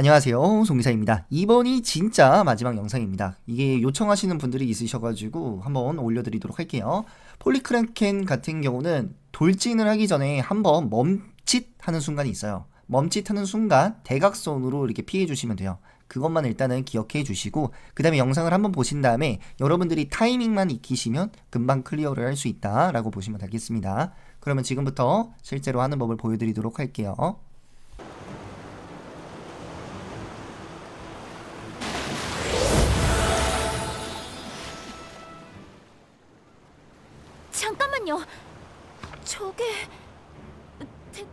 안녕하세요. 송기사입니다. 이번이 진짜 마지막 영상입니다. 이게 요청하시는 분들이 있으셔가지고 한번 올려드리도록 할게요. 폴리크라켄 같은 경우는 돌진을 하기 전에 한번 멈칫하는 순간이 있어요. 멈칫하는 순간 대각선으로 이렇게 피해 주시면 돼요. 그것만 일단은 기억해 주시고 그 다음에 영상을 한번 보신 다음에 여러분들이 타이밍만 익히시면 금방 클리어를 할 수 있다 라고 보시면 되겠습니다. 그러면 지금부터 실제로 하는 법을 보여드리도록 할게요 잠깐만요. 저게 대,